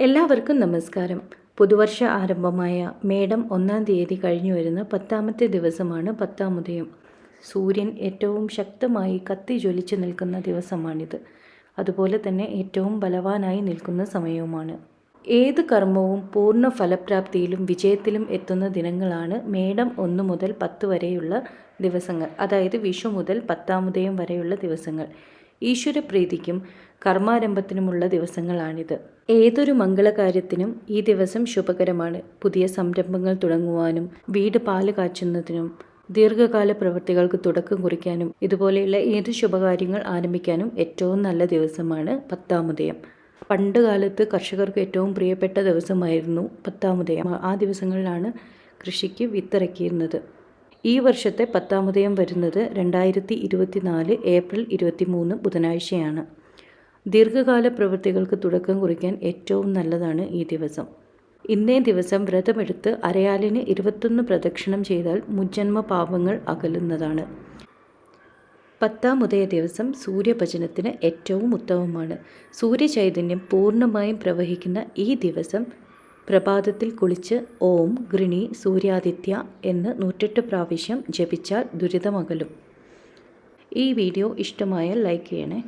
എല്ലാവർക്കും നമസ്കാരം. പുതുവർഷ ആരംഭമായ മേടം ഒന്നാം തീയതി കഴിഞ്ഞു വരുന്ന പത്താമത്തെ ദിവസമാണ് പത്താമുദയം സൂര്യൻ ഏറ്റവും ശക്തമായി കത്തി ജ്വലിച്ചു നിൽക്കുന്ന ദിവസമാണിത്. അതുപോലെ തന്നെ ഏറ്റവും ബലവാനായി നിൽക്കുന്ന സമയവുമാണ്. ഏത് കർമ്മവും പൂർണ ഫലപ്രാപ്തിയിലും വിജയത്തിലും എത്തുന്ന ദിനങ്ങളാണ് മേടം ഒന്ന് മുതൽ പത്ത് വരെയുള്ള ദിവസങ്ങൾ. അതായത് വിഷു മുതൽ പത്താമുദയം വരെയുള്ള ദിവസങ്ങൾ. ഈശ്വരപ്രീതിക്കും കർമാരംഭത്തിനുമുള്ള ദിവസങ്ങളാണിത്. ഏതൊരു മംഗളകാര്യത്തിനും ഈ ദിവസം ശുഭകരമാണ്. പുതിയ സംരംഭങ്ങൾ തുടങ്ങുവാനും വീട് പാൽ കാച്ചുന്നതിനും ദീർഘകാല പ്രവൃത്തികൾക്ക് തുടക്കം കുറിക്കാനും ഇതുപോലെയുള്ള ഏത് ശുഭകാര്യങ്ങൾ ആരംഭിക്കാനും ഏറ്റവും നല്ല ദിവസമാണ് പത്താമുദയം. പണ്ട് കാലത്ത് കർഷകർക്ക് ഏറ്റവും പ്രിയപ്പെട്ട ദിവസമായിരുന്നു പത്താമുദയം. ആ ദിവസങ്ങളിലാണ് കൃഷിക്ക് വിത്തിറക്കിയിരുന്നത്. ഈ വർഷത്തെ പത്താമതയം വരുന്നത് രണ്ടായിരത്തി ഇരുപത്തിനാല് ഏപ്രിൽ ഇരുപത്തി മൂന്ന് ബുധനാഴ്ചയാണ്. ദീർഘകാല പ്രവൃത്തികൾക്ക് തുടക്കം കുറിക്കാൻ ഏറ്റവും നല്ലതാണ് ഈ ദിവസം. ഇന്നേ ദിവസം വ്രതമെടുത്ത് അരയാലിന് ഇരുപത്തൊന്ന് പ്രദക്ഷിണം ചെയ്താൽ മുജ്ജന്മ പാപങ്ങൾ അകലുന്നതാണ്. പത്താം ഉദയ ദിവസം സൂര്യഭജനത്തിന് ഏറ്റവും ഉത്തമമാണ്. സൂര്യചൈതന്യം പൂർണമായും പ്രവഹിക്കുന്ന ഈ ദിവസം പ്രഭാതത്തിൽ കുളിച്ച് ഓം ഗൃണി സൂര്യാദിത്യ എന്ന് നൂറ്റെട്ട് പ്രാവശ്യം ജപിച്ചാൽ ദുരിതമകലും. ഈ വീഡിയോ ഇഷ്ടമായാൽ ലൈക്ക് ചെയ്യണേ.